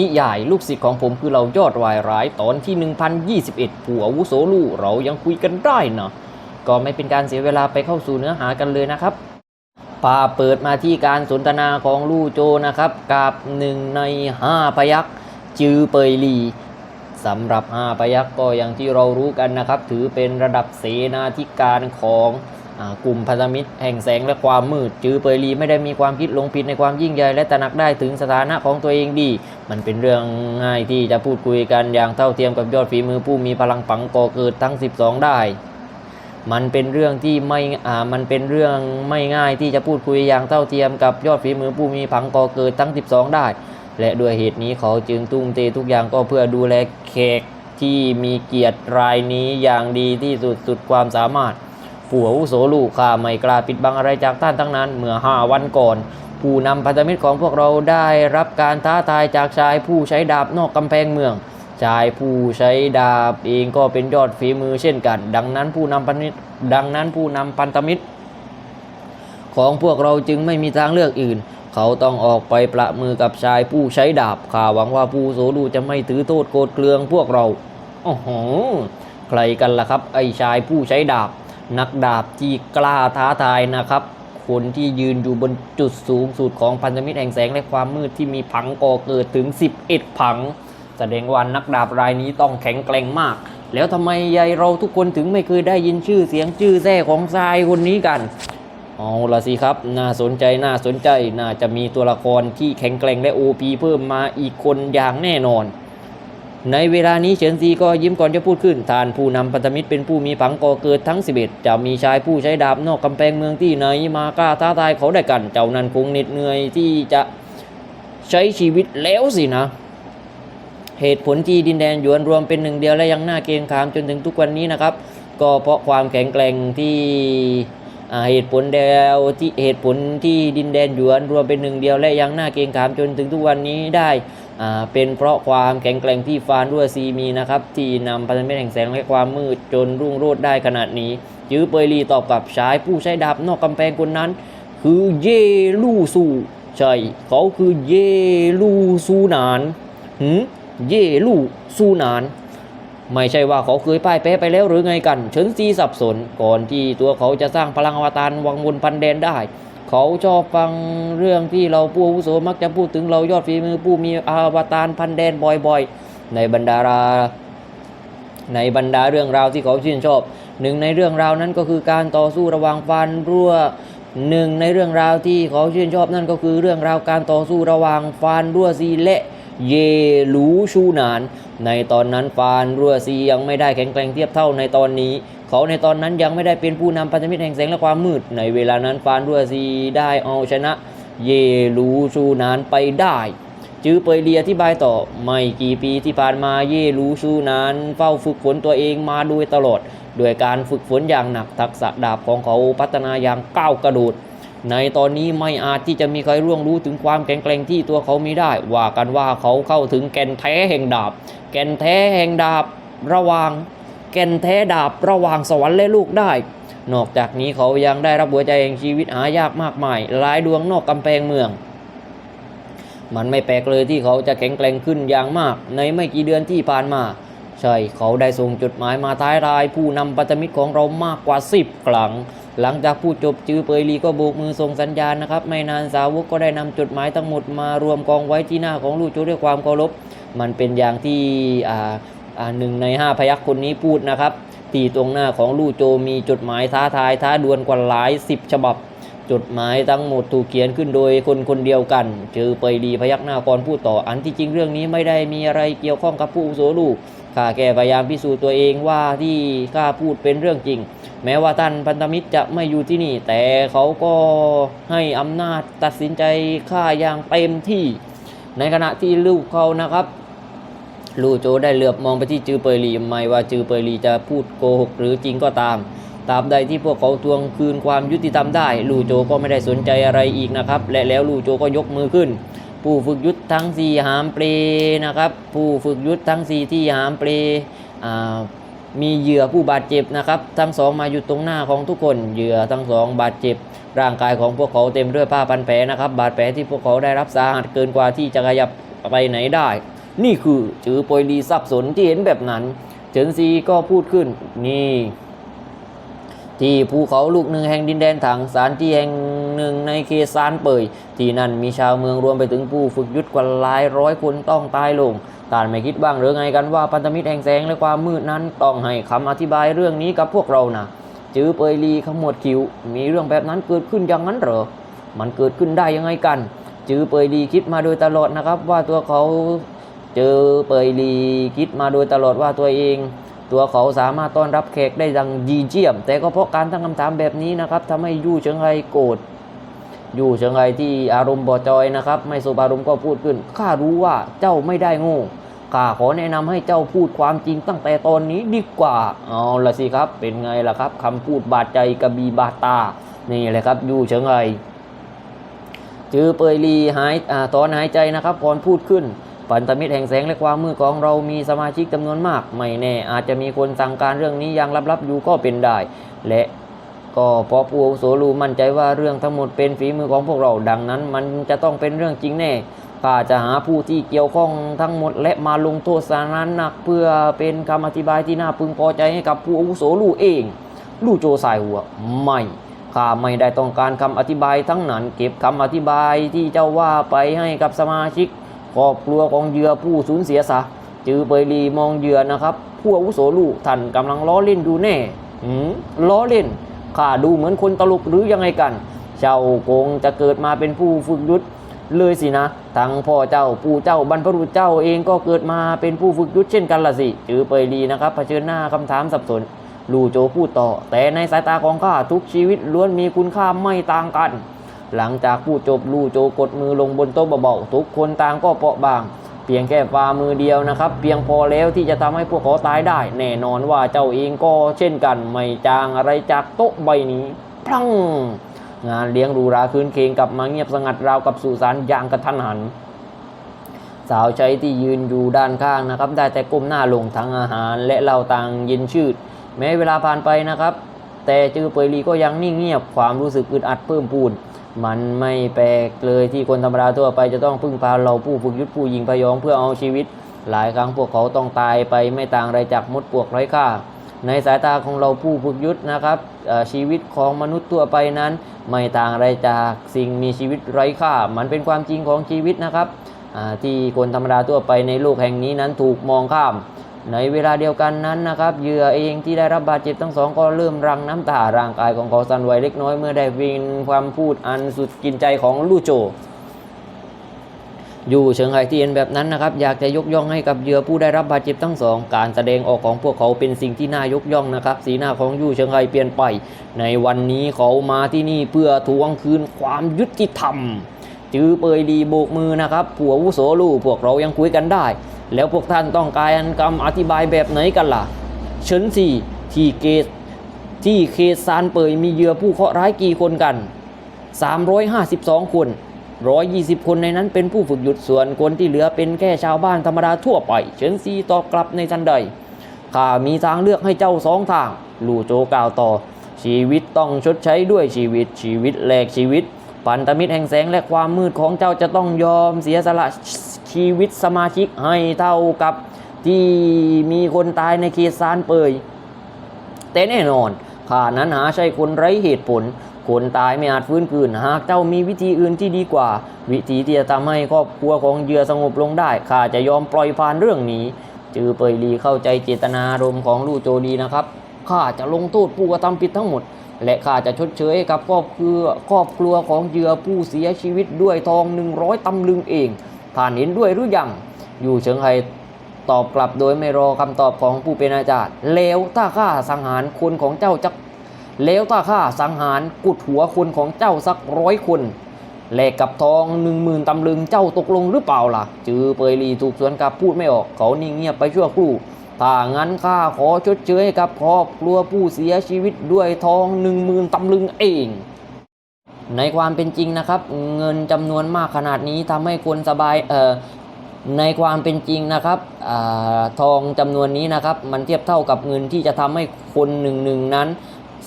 นิยายลูกศิษย์ของผมคือเรายอดวายร้ายตอนที่ 1021ผู้อาวุโสลู่เรายังคุยกันได้นะก็ไม่เป็นการเสียเวลาไปเข้าสู่เนื้อหากันเลยนะครับพาเปิดมาที่การสนทนาของลู่โจนะครับกับหนึ่งในห้าพยักจือเปยลีสำหรับห้าพยักก็อย่างที่เรารู้กันนะครับ ถือเป็นระดับเสนาธิการของ กลุ่มพันธมิตรแห่งแสงและความมืด จือเปยลีไม่ได้มีความคิดลงผิดในความยิ่งใหญ่และตระหนักได้ถึงสถานะของตัวเองดี มันเป็นเรื่องง่ายที่จะพูดคุยกันอย่างเท่าเทียมกับยอดฝีมือผู้มีพลังปังก่อเกิดทั้ง 12 ได้มันเป็นเรื่องที่ไม่ อ่า มันเป็นเรื่องไม่ง่ายที่จะพูดคุยอย่างเท่าเทียมกับยอดฝีมือผู้มีผังก่อเกิดทั้ง 12 ได้ และด้วยเหตุนี้เขาจึงตุ้มเตทุกอย่างก็เพื่อดูแลแขกที่มีเกียรติรายนี้อย่างดีที่สุดสุดความสามารถ ผู้อาวุโสลูกข้าไม่กล้าปิดบังอะไรจากท่านทั้งนั้น เมื่อห้าวันก่อน ผู้นำพันธมิตรของพวกเราได้รับการท้าทายจากชายผู้ใช้ดาบนอกกำแพงเมือง ชายผู้ใช้ดาบเองก็เป็นยอดฝีมือเช่นกัน ดังนั้นผู้นำพันธมิตรดังนั้นผู้นำพันธมิตร ของพวกเราจึงไม่มีทางเลือกอื่นเขาต้องออกไปประมือกับชายผู้ใช้ดาบข้าหวังว่าผู้โสลูจะไม่ถือโทษโกรธเกลืองพวกเรา โอ้โห ใครกันล่ะครับ ไอ้ชายผู้ใช้ดาบ นักดาบที่กล้าท้าทายนะครับ คนที่ยืนอยู่บนจุดสูงสุดของพันธมิตรแห่งแสงและความมืดที่มีผังก่อเกิดถึง 11 ผัง แสดงว่านักดาบรายนี้ต้องแข็งแกร่งมาก แล้วทำไมยายเราทุกคนถึงไม่เคยได้ยินชื่อเสียงชื่อแท้ของชายคนนี้กันเอาละสิครับ น่าสนใจน่าสนใจ น่าจะมีตัวละครที่แข็งแกร่งและโอพีเพิ่มมาอีกคนอย่างแน่นอน ในเวลานี้เฉินซีก็ยิ้มก่อนจะพูดขึ้นทานผู้นำพันธมิตรเป็นผู้มีผังก่อเกิดทั้ง 11 จะมีชายผู้ใช้ดาบนอกกำแพงเมืองที่ไหนมากล้าท้าทายเขาได้กัน เจ้านั้นคงเหน็ดเหนื่อยที่จะใช้ชีวิตแล้วสินะ เหตุผลที่ดินแดนหยวนรวมเป็นหนึ่งเดียวและยังน่าเกรงขามจนถึงทุกวันนี้นะครับ ก็เพราะความแข็งแกร่งที่เหตุผลเดียวที่เหตุผลที่ดินแดนหยวนรวมเป็นหนึ่งเดียวและยังน่าเกรงขามจนถึงทุกวันนี้ได้ เป็นเพราะความแข็งแกร่งที่ฟานรั่วซีมีนะครับ ที่นำพันธมิตรแห่งแสงและความมืดจนรุ่งโรจน์ได้ขนาดนี้ จื้อเปยลีตอบกับชายผู้ใช้ดาบนอกกำแพงคนนั้น คือเยลูซูใช่เขาคือเยลูซูนานหืมเยลูซูนาน ไม่ใช่ว่าเขาเคยพ่ายแพ้ไปแล้วหรือไงกัน เฉินซีสับสนก่อนที่ตัวเขาจะสร้างพลังอวตารวังวนพันแดนได้ เขาชอบฟังเรื่องที่เราผู้อาวุโสมักจะพูดถึงเรายอดฝีมือผู้มีอาวตารพันแดนบ่อยๆ ในบรรดาราในบรรดาเรื่องราวที่เขาชื่นชอบ หนึ่งในเรื่องราวนั้นก็คือการต่อสู้ระหว่างฟันรั่วหนึ่งในเรื่องราวที่เขาชื่นชอบนั่นก็คือเรื่องราวการต่อสู้ระหว่างฟานรั่วซีและเยลูชูนาน ในตอนนั้นฟานรั่วซียังไม่ได้แข็งแกร่งเทียบเท่าในตอนนี้ เขาในตอนนั้นยังไม่ได้เป็นผู้นำพันธมิตรแห่งแสงและความมืด ในเวลานั้นฟานรัวซีได้เอาชนะเยหลูชูนานไปได้จื้อเปยเลียอธิบายต่อไม่กี่ปีที่ผ่านมาเยรู้ชูนั้นเฝ้าฝึกฝนตัวเองมาโดยตลอดด้วยการฝึกฝนอย่างหนักทักษะดาบของเขาพัฒนาอย่างก้าวกระโดดในตอนนี้ไม่อาจที่จะมีใครร่วงรู้ถึงความแข็งแกร่งที่ตัวเขามีได้ ว่ากันว่าเขาเข้าถึงแก่นแท้แห่งดาบ แก่นแท้แห่งดาบระหว่าง แก่นแท้ดาบระหว่างสวรรค์และลูกได้ นอกจากนี้เขายังได้รับหัวใจแห่งชีวิตหายากมากมายหลายดวงนอกกำแพงเมือง มันไม่แปลกเลยที่เขาจะแข็งแกร่งขึ้นอย่างมาก ในไม่กี่เดือนที่ผ่านมาใช่เขาได้ส่งจดหมายมาท้ายราย ผู้นำพันธมิตรของเรามากกว่า 10 ครั้ง หลังจากพูดจบจือเปยลีก็โบกมือส่งสัญญาณนะครับ ไม่นานสาวกก็ได้นำจดหมายทั้งหมดมารวมกองไว้ที่หน้าของลู่โจด้วยความเคารพ มันเป็นอย่างที่อ่า หนึ่งในห้าพยักคนนี้พูดนะครับที่ตรงหน้าของลู่โจมีจดหมายท้าทายท้าดวลกว่าหลายสิบฉบับ จดหมายทั้งหมดถูกเขียนขึ้นโดยคนคนเดียวกัน เจอไปดีพยักหน้าก่อนพูดต่ออันที่จริงเรื่องนี้ไม่ได้มีอะไรเกี่ยวข้องกับผู้อุโสลูกข้าแค่พยายามพิสูจน์ตัวเองว่าที่ข้าพูดเป็นเรื่องจริง แม้ว่าท่านพันธมิตรจะไม่อยู่ที่นี่ แต่เขาก็ให้อำนาจตัดสินใจข้าอย่างเต็มที่ ในขณะที่ลูกเขานะครับ ลู่โจได้เหลือบมองไปที่จือเปยลีไม่ว่าจือเปยลีจะพูดโกหกหรือจริงก็ตามตราบใดที่พวกเขาทวงคืนความยุติธรรมได้ ลู่โจก็ไม่ได้สนใจอะไรอีกนะครับ และแล้วลู่โจก็ยกมือขึ้น ผู้ฝึกยุทธทั้งสี่หามเปลนะครับ ผู้ฝึกยุทธทั้งสี่ที่หามเปลมีเหยื่อผู้บาดเจ็บนะครับ ทั้งสองมาอยู่ตรงหน้าของทุกคนเหยื่อทั้งสองบาดเจ็บ ร่างกายของพวกเขาเต็มด้วยผ้าพันแผลนะครับ บาดแผลที่พวกเขาได้รับสาหัสเกินกว่าที่จะขยับไปไหนได้ นี่คือจือปอยลีสับสนที่เห็นแบบนั้น เฉินซีก็พูดขึ้น นี่ ที่ภูเขาลูกหนึ่งแห่งดินแดนถังสารที่แห่งหนึ่งในเขตซานเปย ที่นั่นมีชาวเมืองรวมไปถึงผู้ฝึกยุทธกว่าหลายร้อยคนต้องตายลงต่านไม่คิดบ้างหรือไงกันว่าพันธมิตรแห่งแสงและความมืดนั้นต้องให้คำอธิบายเรื่องนี้กับพวกเรานะจื้อเปยลีขมวดคิ้วมีเรื่องแบบนั้นเกิดขึ้นอย่างนั้นเหรอ มันเกิดขึ้นได้ยังไงกัน จื้อเปยลีคิดมาโดยตลอดนะครับ ว่าตัวเขา เจอเปยลีคิดมาโดยตลอดว่าตัวเอง ตัวเขาสามารถต้อนรับแขกได้ดังดีเจียม แต่ก็เพราะการตั้งคำถามแบบนี้นะครับทำให้ยู่เฉิงไฮโกรธยู่เฉิงไฮที่อารมณ์บอจอยนะครับ ไม่สบอารมณ์ก็พูดขึ้นข้ารู้ว่าเจ้าไม่ได้โง่ข้าขอแนะนำให้เจ้าพูดความจริงตั้งแต่ตอนนี้ดีกว่า เอาละสิครับ เป็นไงล่ะครับคำพูดบาดใจกระบีบาดตา นี่แหละครับยู่เฉิงไฮจือเปยลีหายอาตอนหายใจนะครับก่อนพูดขึ้น พันธมิตรแห่งแสงและความมืดของเรามีสมาชิกจำนวนมาก ไม่แน่ อาจจะมีคนสั่งการเรื่องนี้อย่างลับๆอยู่ก็เป็นได้ และก็เพราะผู้อาวุโสรูมั่นใจว่าเรื่องทั้งหมดเป็นฝีมือของพวกเราดังนั้น มันจะต้องเป็นเรื่องจริงแน่ข้าจะหาผู้ที่เกี่ยวข้องทั้งหมด และมาลงโทษสารนั้นหนักเพื่อเป็นคำอธิบายที่น่าพึงพอใจให้กับผู้อาวุโสรูเอง ลู่โจสายหัวไม่ข้าไม่ได้ต้องการคำอธิบายทั้งนั้น เก็บคำอธิบายที่เจ้าว่าไปให้กับสมาชิก ครอบครัวของเหยื่อผู้สูญเสียซะจือเปยลีมองเหยื่อนะครับผู้อาวุโสลูกท่านกำลังล้อเล่นดูแน่หืมล้อเล่นข้าดูเหมือนคนตลกหรือยังไงกัน เจ้าคงจะเกิดมาเป็นผู้ฝึกยุทธเลยสินะทั้งพ่อเจ้าปู่เจ้าบรรพบุรุษเจ้าเองก็เกิดมาเป็นผู้ฝึกยุทธเช่นกันละสิจือเปยลีนะครับเผชิญหน้าคำถามสับสน ลู่โจพูดต่อ แต่ในสายตาของข้าทุกชีวิตล้วนมีคุณค่าไม่ต่างกัน หลังจากพูดจบลู่โจกดมือลงบนโต๊ะเบาๆทุกคนต่างก็เปราะบาง เพียงแค่ฝ่ามือเดียวนะครับ เพียงพอแล้วที่จะทำให้พวกเขาตายได้ แน่นอนว่าเจ้าเองก็เช่นกัน ไม่จางอะไรจากโต๊ะใบนี้พลังงานเลี้ยงรูราคืนเคงกลับมาเงียบสงัดราวกับสุสานอย่างกระทันหัน สาวใช้ที่ยืนอยู่ด้านข้างนะครับ ได้แต่ก้มหน้าลงทั้งอาหาร และเหล้าต่างเย็นชืด แม้เวลาผ่านไปนะครับ แต่จือเปยลีก็ยังนิ่งเงียบความรู้สึกอึดอัดเพิ่มพูน มันไม่แปลกเลยที่คนธรรมดาทั่วไปจะต้องพึ่งพาเราผู้ฝึกยุทธผู้ยิงพยองเพื่อเอาชีวิต หลายครั้งพวกเขาต้องตายไปไม่ต่างไรจากมดปลวกไร้ค่า ในสายตาของเราผู้ฝึกยุทธนะครับชีวิตของมนุษย์ทั่วไปนั้น ไม่ต่างไรจากสิ่งมีชีวิตไร้ค่า มันเป็นความจริงของชีวิตนะครับที่คนธรรมดาทั่วไปในโลกแห่งนี้นั้นถูกมองข้าม ในเวลาเดียวกันนั้นนะครับเหยื่อเองที่ได้รับบาดเจ็บทั้งสองก็เริ่มรังน้ำตาร่างกายของเขาสั่นไหวเล็กน้อยเมื่อได้วินความพูดอันสุดกินใจของลู่โจ อยู่เชิงไห่ที่เห็นแบบนั้นนะครับอยากจะยกย่องให้กับเหยื่อผู้ได้รับบาดเจ็บทั้งสอง การแสดงออกของพวกเขาเป็นสิ่งที่น่ายกย่องนะครับ สีหน้าของยู่เชิงไห่เปลี่ยนไป ในวันนี้เขามาที่นี่เพื่อทวงคืนความยุติธรรม จื้อเปยดีโบกมือนะครับผัววุโสลู่พวกเรายังคุยกันได้ แล้วพวกท่านต้องการคำอธิบายแบบไหนกันล่ะเฉินสี่ที่เกตที่เคซานเปยมีเหยื่อผู้เคราะห์ร้ายกี่คนกัน 352 คน 120 คนในนั้นเป็นผู้ฝึกหยุดส่วนคนที่เหลือเป็นแค่ชาวบ้านธรรมดาทั่วไป เฉินซีตอบกลับในทันใด ข้ามีทางเลือกให้เจ้าสองทาง ลู่โจกล่าวต่อ ชีวิตต้องชดใช้ด้วยชีวิต ชีวิตแลกชีวิต พันธมิตรแห่งแสงและความมืดของเจ้าจะต้องยอมเสียสละ ชีวิตสมาชิกให้เท่ากับที่มีคนตายในเขตซานเปย แต่แน่นอนข้านั้นหาใช่คนไร้เหตุผล คนตายไม่อาจฟื้นคืน หากเจ้ามีวิธีอื่นที่ดีกว่า วิธีที่จะทำให้ครอบครัวของเหยื่อสงบลงได้ข้าจะยอมปล่อยผ่านเรื่องนี้จือเปยลีเข้าใจเจตนารมณ์ของลู่โจดีนะครับข้าจะลงโทษผู้กระทำผิดทั้งหมด และข้าจะชดเชยกับครอบครัวครอบครัวของเหยื่อผู้เสียชีวิตด้วยทอง100ตำลึงเอง ท่านเห็นด้วยหรือยัง อยู่เฉิงไฮตอบกลับโดยไม่รอคำตอบของผู้เป็นอาจารย์ แล้วถ้าข้าสังหารคนของเจ้าจักแล้วถ้าข้าสังหารกุดหัวคนของเจ้าสักร้อยคนแลกกับทองหนึ่งหมื่นตำลึงเจ้าตกลงหรือเปล่าล่ะ จือเปยลีถูกสวนกลับพูดไม่ออก เขานิ่งเงียบไปชั่วครู่ ถ้างั้นข้าขอชดเชยกับครอบครัวผู้เสียชีวิตด้วยทองหนึ่งหมื่นตำลึงเอง ในความเป็นจริงนะครับ เงินจำนวนมากขนาดนี้ทำให้คนสบายเอ่อในความเป็นจริงนะครับอทองจำนวนนี้นะครับ มันเทียบเท่ากับเงินที่จะทำให้คนหนึ่งหนึ่งนั้น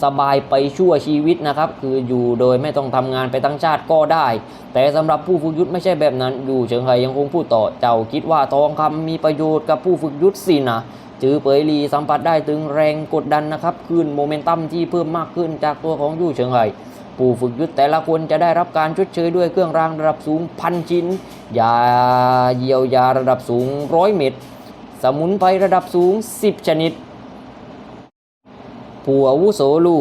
สบายไปชั่วชีวิตนะครับ คืออยู่โดยไม่ต้องทำงานไปทั้งชาติก็ได้ แต่สำหรับผู้ฝึกยุทธไม่ใช่แบบนั้น อยู่เฉิงไห่ยังคงพูดต่อเจ้าคิดว่าทองคำมีประโยชน์กับผู้ฝึกยุทธสินะจือเปยลีสัมผัสได้ถึงแรงกดดันนะครับขึ้นโมเมนตัมที่เพิ่มมากขึ้นจากตัวของยู่เฉิงไห่ ผู้ฝึกยุทธแต่ละคนจะได้รับการชดเชยด้วยเครื่องรางระดับสูงพันชิ้นยาเยียวยาระดับสูงร้อยเม็ดสมุนไพรระดับสูง 10 ชนิด ผู้อาวุโสลู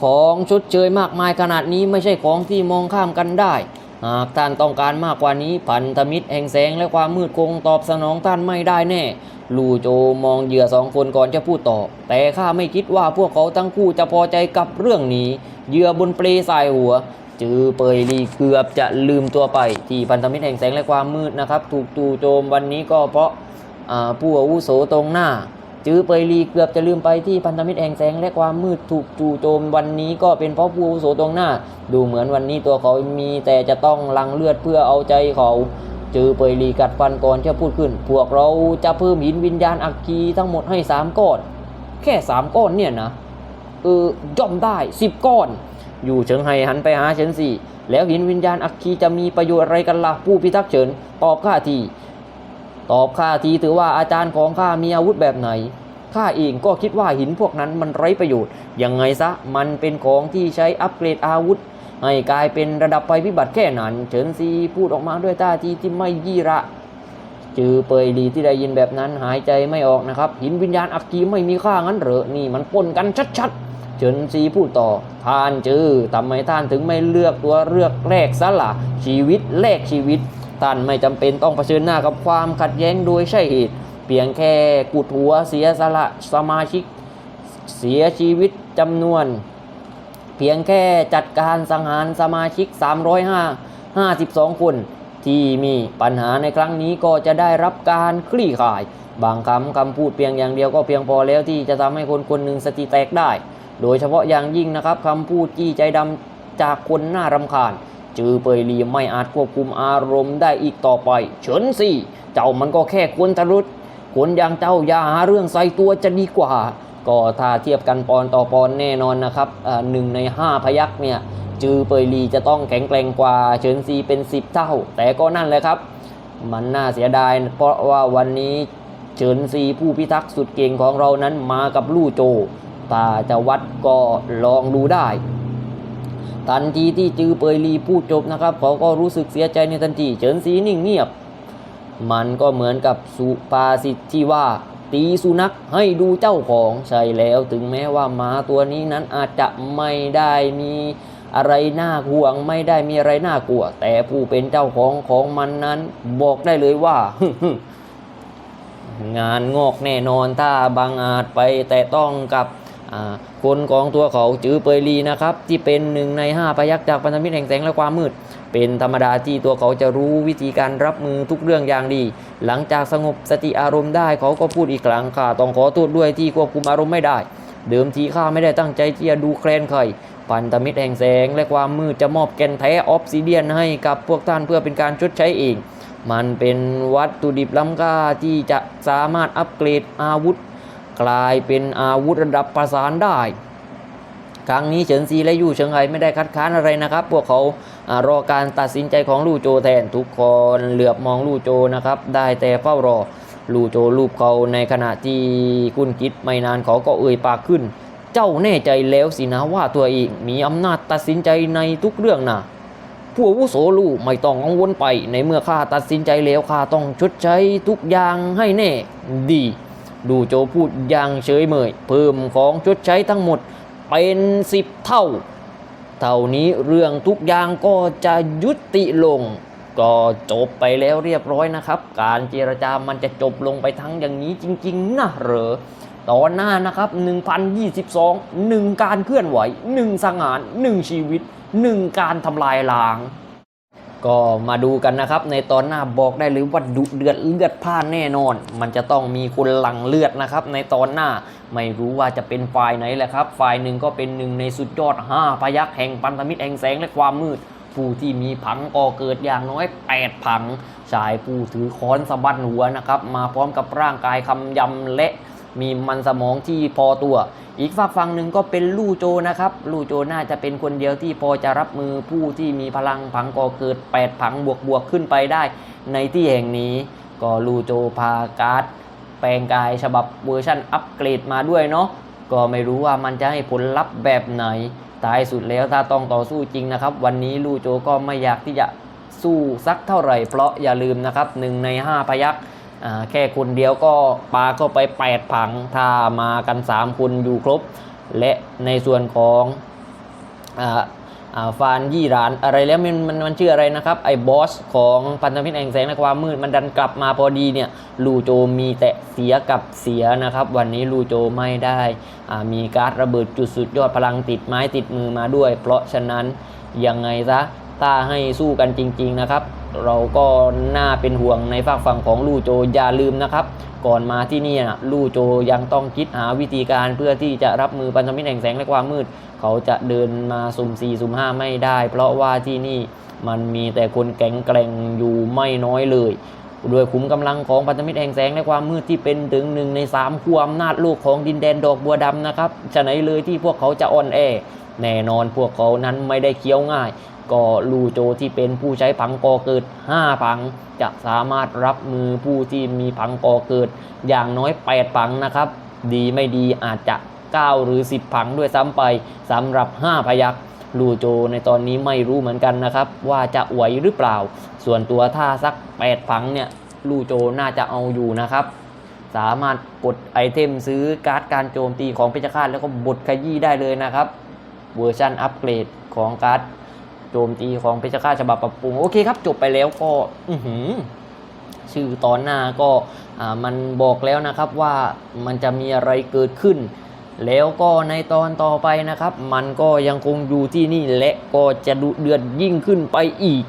ของชดเชยมากมายขนาดนี้ไม่ใช่ของที่มองข้ามกันได้ หากท่านต้องการมากกว่านี้ พันธมิตรแห่งแสงและความมืดคงตอบสนองท่านไม่ได้แน่ ลู่โจมองเหยื่อสองคนก่อนจะพูดต่อ แต่ข้าไม่คิดว่าพวกเขาทั้งคู่จะพอใจกับเรื่องนี้ เหยื่อบนเปลสายหัว จือเปยลีเกือบจะลืมตัวไป ที่พันธมิตรแห่งแสงและความมืดนะครับ ถูกจู่โจมวันนี้ก็เพราะผู้อาวุโสตรงหน้า จื้อเปยลีเกือบจะลืมไปที่พันธมิตรแห่งแสงและความมืดถูกจู่โจมวันนี้ก็เป็นเพราะผู้อาวุโสตรงหน้า ดูเหมือนวันนี้ตัวเขามีแต่จะต้องลังเลือดเพื่อเอาใจเขา จือเปยลีกัดฟันก่อนจะพูดขึ้น พวกเราจะเพิ่มหินวิญญาณอัคคีทั้งหมดให้สามก้อน แค่สามก้อนเนี่ยนะ เออย่อมได้สิบก้อน อยู่เฉิงไห่หันไปหาเฉินสี่ แล้วหินวิญญาณอัคคีจะมีประโยชน์อะไรกันล่ะผู้พิทักษ์เฉิน ตอบข้าที ตอบข้าทีถือว่าอาจารย์ของข้ามีอาวุธแบบไหนข้าเองก็คิดว่าหินพวกนั้นมันไร้ประโยชน์ ยังไงซะ มันเป็นของที่ใช้อัปเกรดอาวุธ ให้กลายเป็นระดับภัยพิบัติแค่นั้น เฉินซีพูดออกมาด้วยท่าทีที่ไม่ยี่ระ จือเปยลีที่ได้ยินแบบนั้นหายใจไม่ออกนะครับ หินวิญญาณอักกีไม่มีค่างั้นเหรอ นี่มันปนกันชัดๆ เฉินซีพูดต่อ ท่านจือทำไมท่านถึงไม่เลือกตัวเลือกแรกซะละ่ะชีวิตแลกชีวิตท่านไม่จำเป็นต้องเผชิญหน้ากับความขัดแย้งโดยใช่เหตุเพียงแค่กุดหัวเสียสละสมาชิก เสียชีวิตจำนวน พียงแค่จัดการสังหารสมาชิก305 52 คน ที่มีปัญหาในครั้งนี้ก็จะได้รับการคลี่คลาย บางคำคำพูดเพียงอย่างเดียวก็เพียงพอแล้วที่จะทำให้คนคนหนึ่งสติแตกได้ โดยเฉพาะอย่างยิ่งนะครับคำพูดจี้ใจดำจากคนน้ารำคาญจือเปยลีไม่อาจควบคุมอารมณ์ได้อีกต่อไป เฉินสิเจ้ามันก็แค่คนทะลุดคนอย่างเจ้าอย่าหาเรื่องใส่ตัวจะดีกว่า ก็ถ้าเทียบกันปอนต่อปอนแน่นอนนะครับหนึ่งในห้าพยักเนี่ยจือเปยลีจะต้องแข็งแกร่งกว่าเฉินซีเป็น 10 เท่า แต่ก็นั่นแหละครับ มันน่าเสียดาย เพราะว่าวันนี้เฉินซีผู้พิทักษ์สุดเก่งของเรานั้นมากับลู่โจตาจะวัดก็ลองดูได้ ทันทีที่จือเปยลีพูดจบนะครับ เขาก็รู้สึกเสียใจในทันทีเฉินซีนิ่งเงียบ มันก็เหมือนกับสุภาษิตที่ว่า ตีสุนัขให้ดูเจ้าของใช่แล้วถึงแม้ว่าหมาตัวนี้นั้นอาจจะไม่ได้มีอะไรน่าห่วงไม่ได้มีอะไรน่ากลัว แต่ผู้เป็นเจ้าของของมันนั้น บอกได้เลยว่า งานงอกแน่นอนถ้าบางอาจไปแต่ต้องกับ คนของตัวเขาจือเปยลีนะครับที่เป็นหนึ่งในห้าพยักษ์จากพันธมิตรแห่งแสงและความมืด เป็นธรรมดาที่ตัวเขาจะรู้วิธีการรับมือทุกเรื่องอย่างดี หลังจากสงบสติอารมณ์ได้เขาก็พูดอีกครั้งข้าต้องขอโทษด้วยที่ควบคุมอารมณ์ไม่ได้ เดิมทีข้าไม่ได้ตั้งใจที่จะดูแคลนใครพันธมิตรแห่งแสงและความมืดจะมอบแก่นแท้ออฟซิเดียนให้กับพวกท่านเพื่อเป็นการชดใช้เอง มันเป็นวัตถุดิบล้ำค่าที่จะสามารถอัปเกรดอาวุธ กลายเป็นอาวุธระดับประสานได้ ครั้งนี้เฉินซีและยู่เฉิงไห่ไม่ได้คัดค้านอะไรนะครับ พวกเขารอการตัดสินใจของลู่โจแทนทุกคนเหลือบมองลู่โจนะครับ ได้แต่เฝ้ารอลู่โจรูปเขาในขณะที่คุณคิดไม่นานเขาก็เอ่ยปากขึ้น เจ้าแน่ใจแล้วสินะว่าตัวเองมีอำนาจตัดสินใจในทุกเรื่องนะผู้วุโสลูกไม่ต้องกังวลไปในเมื่อข้าตัดสินใจแล้วข้าต้องชดใช้ทุกอย่างให้แน่ดี ดูโจพูดอย่างเฉยเมยเพิ่มของชดใช้ทั้งหมดเป็นสิบเท่า เท่านี้เรื่องทุกอย่างก็จะยุติลง ก็จบไปแล้วเรียบร้อยนะครับ การเจรจามันจะจบลงไปทั้งอย่างนี้จริง ๆ นะเหรอตอนหน้านะครับ 1022 1 การเคลื่อนไหว 1 สังหาร 1 ชีวิต 1 การทำลายล้าง ก็มาดูกันนะครับ ในตอนหน้าบอกได้เลยว่าดุเดือดเลือดพล่านแน่นอน มันจะต้องมีคนหลั่งเลือดนะครับ ในตอนหน้าไม่รู้ว่าจะเป็นฝ่ายไหนแหละครับ ฝ่ายหนึ่งก็เป็นหนึ่งในสุดยอด 5 พยักษ์แห่งพันธมิตรแห่งแสงและความมืด ผู้ที่มีผังก่อเกิดอย่างน้อย 8 ผังชายผู้ถือค้อนสะบัดหัวนะครับ มาพร้อมกับร่างกายคำยำและมีมันสมองที่พอตัว อีกฝากฝั่งหนึ่งก็เป็นลู่โจนะครับลู่โจน่าจะเป็นคนเดียวที่พอจะรับมือผู้ที่มีพลังผังก่อเกิด 8 ผังบวกบวกขึ้นไปได้ในที่แห่งนี้ ก็ลู่โจพาการ์ดแปลงกายฉบับเวอร์ชันอัปเกรดมาด้วยเนาะก็ไม่รู้ว่ามันจะให้ผลลัพธ์แบบไหนท้ายสุดแล้วถ้าต้องต่อสู้จริงนะครับ วันนี้ลู่โจก็ไม่อยากที่จะสู้สักเท่าไหร่เพราะอย่าลืมนะครับหนึ่งใน 5 พยักอ่า แค่คนเดียวก็ปาเข้าไป 8 ผัง ถ้ามากัน 3 คนอยู่ครบ และในส่วนของฟานยี่รานอะไรแล้วมันมันมันชื่ออะไรนะครับ ไอ้บอสของพันธมิตรแห่งแสงในความมืด มันดันกลับมาพอดีเนี่ยลูโจมีแต่เสียกับเสียนะครับ วันนี้ลูโจไม่ได้มีการระเบิดจุดสุดยอดพลังติดไม้ติดมือมาด้วย เพราะฉะนั้นยังไงซะถ้าให้สู้กันจริง ๆ นะครับ เราก็น่าเป็นห่วงในฝากฝั่งของลู่โจอย่าลืมนะครับ ก่อนมาที่นี่นะลู่โจยังต้องคิดหาวิธีการเพื่อที่จะรับมือพันธมิตรแห่งแสงและความมืด เขาจะเดินมาสุ่ม4สุ่ม5ไม่ได้ เพราะว่าที่นี่มันมีแต่คนแข็งแกร่งอยู่ไม่น้อยเลยด้วยขุมกำลังของพันธมิตรแห่งแสงและความมืดที่เป็นถึงหนึ่งในสามขั้วอำนาจโลกของดินแดนดอกบัวดำนะครับฉะไหนเลยที่พวกเขาจะอ่อนแอ แน่นอนพวกเขานั้นไม่ได้เคี้ยวง่าย ก็ลูโจที่เป็นผู้ใช้ผังกอเกิด 5 ผัง จะสามารถรับมือผู้ที่มีผังกอเกิด อย่างน้อย 8 ผังนะครับ ดีไม่ดีอาจจะ 9 หรือ 10 ผังด้วยซ้ำไปสำหรับ 5 พยักลูโจในตอนนี้ไม่รู้เหมือนกันนะครับ ว่าจะไหวหรือเปล่า ส่วนตัวถ้าสัก 8 ผังเนี่ยลูโจน่าจะเอาอยู่นะครับ สามารถกดไอเทมซื้อการ์ดการโจมตีของเพชฌฆาตแล้วก็บดขยี้ได้เลยนะครับ เวอร์ชันอัปเกรดของการ์ด โจมตีของเพชรฆาตฉบับปรับปรุงโอเคครับ จบไปแล้วก็อื้อหือชื่อตอนหน้าก็มันบอกแล้วนะครับว่ามันจะมีอะไรเกิดขึ้น แล้วก็ในตอนต่อไปนะครับ มันก็ยังคงอยู่ที่นี่และก็จะดุเดือดยิ่งขึ้นไปอีก